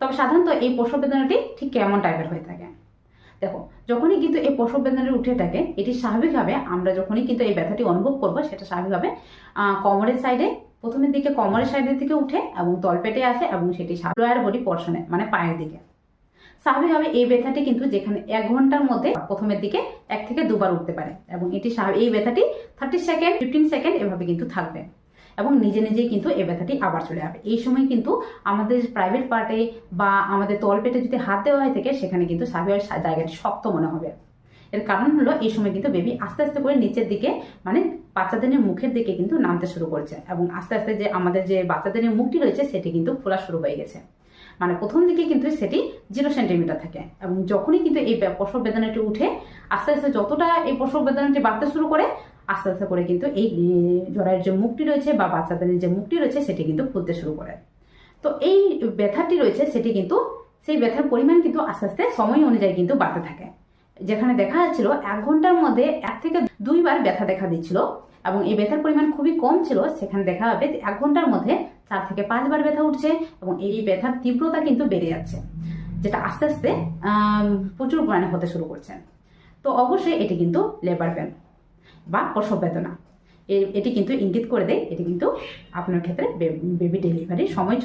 তবে সাধারণত এই প্রসব বেদনাটি ঠিক কেমন টাইপের হয়ে থাকে? দেখো, যখনই কিন্তু এই প্রসব বেদনাটি উঠে থাকে, এটি স্বাভাবিকভাবে আমরা যখনই কিন্তু এই ব্যথাটি অনুভব করব, সেটা স্বাভাবিকভাবে কোমরের সাইডে প্রথমের দিকে কোমরের সাইডের দিকে উঠে এবং তলপেটে আসে এবং সেটি লোয়ার বডি পর্শনে মানে পায়ের দিকে। স্বাভাবিকভাবে এই ব্যথাটি কিন্তু যেখানে এক ঘণ্টার মধ্যে প্রথমের দিকে এক থেকে দুবার উঠতে পারে এবং এটি এই ব্যথাটি থার্টি সেকেন্ড ফিফটিন সেকেন্ড এভাবে কিন্তু থাকবে। এবং নিজে নিজেই কিন্তু এই ব্যথাটি আবার চলে যাবে এই সময় কিন্তু আমাদের প্রাইভেট পার্টে বা আমাদের তলপেটে যদি হাত দেওয়া হয় থেকে, সেখানে কিন্তু স্বাভাবিক জায়গাটি শক্ত মনে হবে। এর কারণ হলো এই সময় কিন্তু বেবি আস্তে আস্তে করে নিচের দিকে মানে বাচ্চাদের মুখের দিকে কিন্তু নামতে শুরু করছে এবং আস্তে আস্তে যে আমাদের যে বাচ্চাদের মুখটি রয়েছে, সেটি কিন্তু খোলা শুরু হয়ে গেছে। মানে প্রথম দিকে কিন্তু সেটি জিরো সেন্টিমিটার থাকে এবং যখনই কিন্তু এই প্রসব বেদনাটি উঠে, আস্তে আস্তে যতটা এই প্রসব বেদনাটি বাড়তে শুরু করে আস্তে আস্তে করে কিন্তু এই জরায়ের যে মুখটি রয়েছে বা বাচ্চাদের যে মুখটি রয়েছে সেটি কিন্তু ফুলতে শুরু করে। তো এই ব্যথাটি রয়েছে সেটি কিন্তু, সেই ব্যথার পরিমাণ কিন্তু আস্তে আস্তে সময় অনুযায়ী কিন্তু বাড়তে থাকে। যেখানে দেখা যাচ্ছিল এক ঘণ্টার মধ্যে এক থেকে দুইবার ব্যথা দেখা দিচ্ছিল এবং এই ব্যথার পরিমাণ খুবই কম ছিল, সেখানে দেখা যাবে যে এক ঘণ্টার মধ্যে চার থেকে পাঁচবার ব্যথা উঠছে এবং এই ব্যথার তীব্রতা কিন্তু বেড়ে যাচ্ছে, যেটা আস্তে আস্তে প্রচুর পরিমাণে হতে শুরু করছে। তো অবশ্যই এটি কিন্তু লেবার পেন। বা প্রসব বেদনা। এটি কিন্তু ইঙ্গিত করে দেয়, এটি কিন্তু আপনার ক্ষেত্রে বেবি ডেলিভারির সময়